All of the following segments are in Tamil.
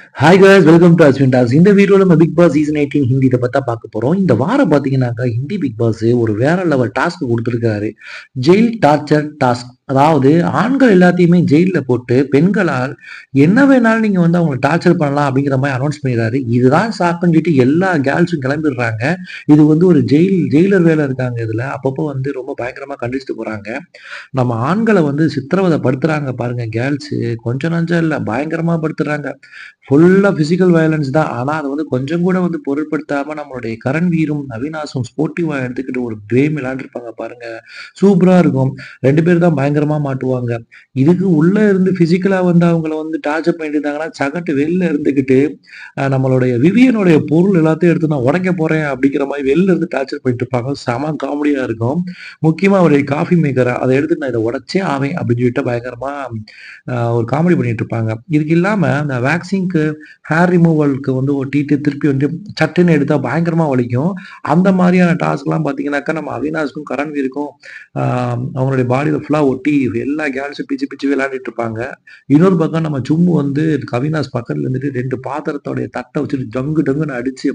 Hi guys welcome to Ashwin toss இந்த வீடியோவில் நம்ம Bigg Boss season eighteen Hindi இதை பற்றி பார்க்க போகிறோம் இந்த வாரம் பார்த்தீங்கன்னாக்கா ஹிந்தி பிக் பாஸ் ஒரு வேற லெவல் டாஸ்க் கொடுத்துருக்காரு. ஜெயில் டார்ச்சர் டாஸ்க் அதாவது ஆண்கள் எல்லாத்தையுமே ஜெயிலில் போட்டு பெண்களால் என்ன வேணாலும் நீங்கள் வந்து அவங்களை டார்ச்சர் பண்ணலாம் அப்படிங்கிற மாதிரி அனௌன்ஸ் பண்ணிடுறாரு. இதுதான் சாக்குன்னு சொல்லிட்டு எல்லா கேர்ள்ஸும் கிளம்பிடுறாங்க. இது வந்து ஒரு ஜெயில் ஜெயிலர் வேலை இருக்காங்க இதில். அப்பப்போ வந்து ரொம்ப பயங்கரமாக கண்டிச்சுட்டு போகிறாங்க நம்ம ஆண்களை வந்து சித்திரவதை படுத்துறாங்க பாருங்க கேர்ள்ஸு கொஞ்சம் நஞ்சம் இல்லை பயங்கரமாக படுத்துறாங்க. ஃபுல்லாக ஃபிசிக்கல் வயலன்ஸ் தான். ஆனால் அதை வந்து கொஞ்சம் கூட வந்து பொருட்படுத்தாமல் நம்மளுடைய கரண் வீரும் நவீனாசும் ஸ்போர்ட்டிவாக எடுத்துக்கிட்டு ஒரு கேம் விளையாண்டுருப்பாங்க பாருங்க. சூப்பராக இருக்கும். ரெண்டு பேர் தான் பயங்கரமா மாட்டுவாங்க. இதுக்கு உள்ள இருந்து பிசிக்கலா வந்து அவங்கள வந்து டார்ச்சர் பண்ணிட்டு இருந்தாங்கன்னா சகட்டு வெளில இருந்துக்கிட்டு நம்மளுடைய விவியனுடைய பொருள் எல்லாத்தையும் எடுத்து நான் உடைக்க போறேன் அப்படிங்கிற மாதிரி வெளில இருந்து டார்ச்சர் பண்ணிட்டு இருப்பாங்க செம காமெடியா இருக்கும். முக்கியமா அவருடைய காஃபி மேக்கரை அதை எடுத்து நான் இதை உடச்சே ஆவேன் அப்படின்னு சொல்லிட்டு பயங்கரமா ஒரு காமெடி பண்ணிட்டு இருப்பாங்க இதுக்கு இல்லாம அந்த வேக்சின்க்கு ஹேர் ரிமூவலுக்கு வந்து ஒட்டிட்டு திருப்பி வந்து சட்டுன்னு எடுத்தா பயங்கரமா வலிக்கும். அந்த மாதிரியான டாஸ்க்லாம் பார்த்தீங்கன்னாக்கா நம்ம அவினாஸ்க்கும் கரண்வீருக்கும் ஆஹ் அவங்களுடைய பாடியில் ஃபுல்லாக ஒட்டி எல்லா கேர்ள்ஸும் பிச்சு பிச்சு விளையாடிட்டு இருப்பாங்க. இன்னொரு பக்கம் நம்ம சும்மு வந்து அவினாஷ் பக்கத்துல இருந்துட்டு ரெண்டு பாத்திரத்தோடைய தட்டை வச்சுட்டு டங்கு டங்குன்னு அடிச்சு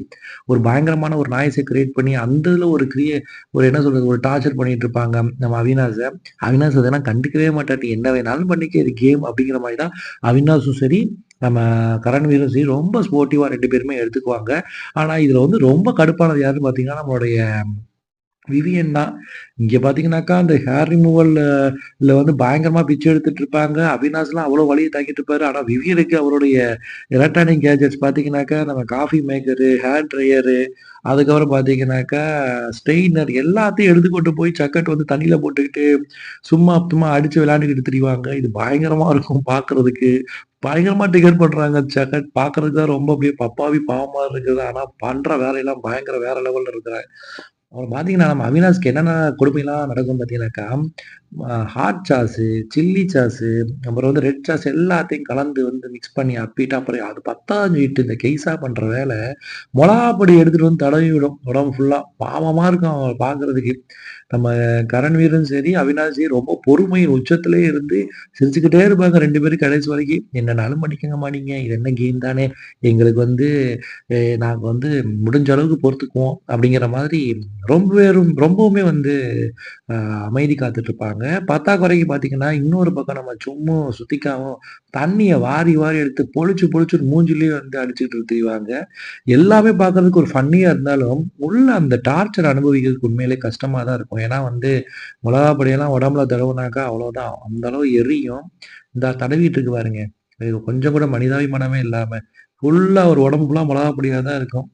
ஒரு பயங்கரமான ஒரு நாய்ஸை கிரியேட் பண்ணி அந்த இதில் ஒரு கிரியே ஒரு என்ன சொல்றது ஒரு டார்ச்சர் பண்ணிட்டு இருப்பாங்க நம்ம அவினாஷை அவினாஸ் அதெல்லாம் கண்டுக்கவே மாட்டாட்டி. என்ன வேணாலும் பண்ணிக்க இது கேம் அப்படிங்கிற மாதிரி தான் அவினாஷும் சரி நம்ம கரண் வீரும் சரி ரொம்ப ஸ்போர்ட்டிவாக ரெண்டு பேருமே எடுத்துக்குவாங்க. ஆனால் இதில் வந்து ரொம்ப கடுப்பானது யாருன்னு பார்த்தீங்கன்னா நம்மளுடைய விவியன் தான் இங்கே பார்த்தீங்கன்னாக்கா அந்த ஹேர் ரிமூவல்ல வந்து பயங்கரமாக பிச்சு எடுத்துட்டு இருப்பாங்க. அவினாஸ்லாம் அவ்வளோ வழியை தாக்கிட்டு இருப்பாரு. ஆனால் விவியனுக்கு அவருடைய எலக்ட்ரானிக் கேஜெட்ஸ் பார்த்தீங்கன்னாக்கா நம்ம காஃபி மேக்கரு ஹேர் ட்ரையரு அதுக்கப்புறம் பார்த்தீங்கன்னாக்கா ஸ்ட்ரெயினர் எல்லாத்தையும் எடுத்துக்கொண்டு போய் சக்கட் வந்து தண்ணியில் போட்டுக்கிட்டு சும்மா சும்மா அடித்து விளையாண்டுக்கிட்டு திரிவாங்க. இது பயங்கரமாக இருக்கும் பார்க்குறதுக்கு பயங்கரமாக டிக்கெட் பண்ணுறாங்க சக்கட் பார்க்குறதுக்கு தான் ரொம்ப அப்படியே பப்பாவி பாவமாக இருக்குது. ஆனால் பண்ணுற வேலையெல்லாம் பயங்கர வேற லெவலில் இருக்கிறாங்க. அப்புறம் பார்த்தீங்கன்னா நம்ம அவினாஷ்க்கு என்னென்ன கொடுமைலாம் நடக்கும் பார்த்தீங்கன்னாக்கா ஹாட் சாஸு சில்லி சாஸு அப்புறம் வந்து ரெட் சாஸ் எல்லாத்தையும் கலந்து வந்து மிக்ஸ் பண்ணி அப்பிட்டு அப்புறம் அது பத்தாஞ்சு இட்டு இந்த கெய்ஸாக பண்ணுற வேலை மிளகாப்பொடி எடுத்துகிட்டு வந்து தடவி விடும். உடம்பு ஃபுல்லாக பாவமாக இருக்கும் அவங்க பார்க்குறதுக்கு நம்ம கரண் வீரும் சரி அவினாஷ் சரி ரொம்ப பொறுமையின் உச்சத்திலே இருந்து சிரிச்சுக்கிட்டே இருப்பாங்க ரெண்டு பேரும் கடைசி வரைக்கும். என்னன்னாலும் பண்ணிக்கங்க மாட்டீங்க இது என்ன கேம் தானே? எங்களுக்கு வந்து நாங்கள் வந்து முடிஞ்ச அளவுக்கு பொறுத்துக்குவோம் அப்படிங்கிற மாதிரி ரொம்பவே ரொம்ப- ரொம்பவுமே வந்து அமைதி காத்துட்டு இருப்பாங்க. பத்தாக்குறைக்கு பார்த்தீங்கன்னா இன்னொரு பக்கம் நம்ம சும்மா சுத்திக்காவும் தண்ணியை வாரி வாரி எடுத்து பொழிச்சு பொழிச்சு மூஞ்சிலேயே வந்து அடிச்சுட்டு திரிவாங்க. எல்லாமே பார்க்கறதுக்கு ஒரு ஃபன்னியாக இருந்தாலும் உள்ள அந்த டார்ச்சர் அனுபவிக்கிறதுக்கு உண்மையிலே கஷ்டமாக தான் இருக்கும். ஏன்னா வந்து மிளகா பொடியெல்லாம் உடம்புல தடவுனாக்கா அவ்வளோதான் அந்த அளவு எரியும். இந்த தடவிட்டு இருக்கு பாருங்க. இது கொஞ்சம் கூட மனிதாபிமானமே இல்லாம ஃபுல்லா ஒரு உடம்பு ஃபுல்லா மிளகா பொடியாக தான் இருக்கும்.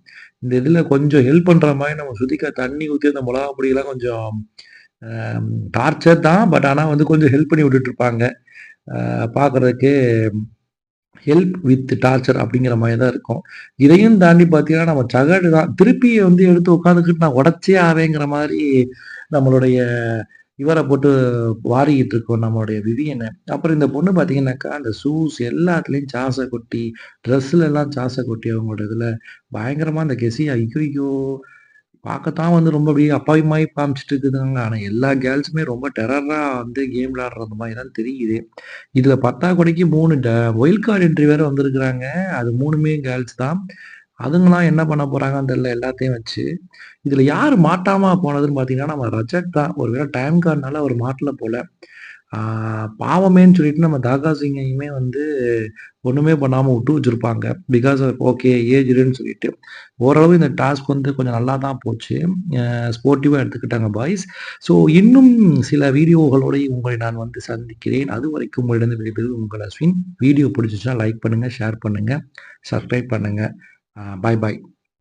இந்த இதுல கொஞ்சம் ஹெல்ப் பண்ற மாதிரி நம்ம சுத்திக்கா தண்ணி ஊற்றி அந்த மிளகா பொடியெல்லாம் கொஞ்சம் டார்ச்சர் தான். பட் ஆனா வந்து கொஞ்சம் ஹெல்ப் பண்ணி விட்டுட்டு இருப்பாங்க. ஆஹ் ஹெல்ப் வித் டார்ச்சர் அப்படிங்கிற மாதிரி தான் இருக்கும். இதையும் தாண்டி பார்த்தீங்கன்னா நம்ம சகடு தான். திருப்பி வந்து எடுத்து உட்காந்துக்கிட்டு நான் உடச்சே ஆவேங்கிற மாதிரி நம்மளுடைய இவரை போட்டு வாரிக்கிட்டு இருக்கோம் நம்மளுடைய விவியனை அப்புறம் இந்த பொண்ணு பார்த்தீங்கன்னாக்கா அந்த ஷூஸ் எல்லாத்துலேயும் சாசை கொட்டி ட்ரெஸ்ஸில் எல்லாம் சாசை கொட்டி அவங்களோட இதில் பயங்கரமாக அந்த கெசி ஐயோ ஐயோ பார்க்கத்தான் வந்து ரொம்ப அப்படியே அப்பாவிமாய் காமிச்சிட்டு இருக்குதுங்க. ஆனால் எல்லா கேர்ள்ஸுமே ரொம்ப டெரராக வந்து கேம் விளாடுறது மாதிரி தான் தெரியுது. இதில் பத்தாக்குறைக்கு மூணு ஒயில் கார்டு என்ட்ரி வேறு வந்திருக்கிறாங்க. அது மூணுமே கேர்ள்ஸ் தான். அதுங்களாம் என்ன பண்ண போறாங்கன்னு தெரியல எல்லாத்தையும் வச்சு. இதுல யார் மாட்டாம போனதுன்னு பாத்தீங்கன்னா நம்ம ரஜத் தான். ஒருவேளை டைம் கார்டுனால அவர் மாட்டல போல. பாவமேன்னு சொல்லிட்டு நம்ம தாகா சிங்கையுமே வந்து ஒண்ணுமே பண்ணாம விட்டு வச்சிருப்பாங்க. பிகாஸ் ஓகே ஏஜ்டுன்னு சொல்லிட்டு. ஓரளவு இந்த டாஸ்க் வந்து கொஞ்சம் நல்லா தான் போச்சு. ஸ்போர்ட்டிவாக எடுத்துக்கிட்டாங்க பாய்ஸ் ஸோ இன்னும் சில வீடியோகளோடு உங்களை நான் வந்து சந்திக்கிறேன். அது வரைக்கும் உங்களிடம் விடைபெறுவது உங்கள் அஸ்வின். வீடியோ பிடிச்சிச்சுன்னா லைக் பண்ணுங்க ஷேர் பண்ணுங்க சப்ஸ்கிரைப் பண்ணுங்க பாய் பாய்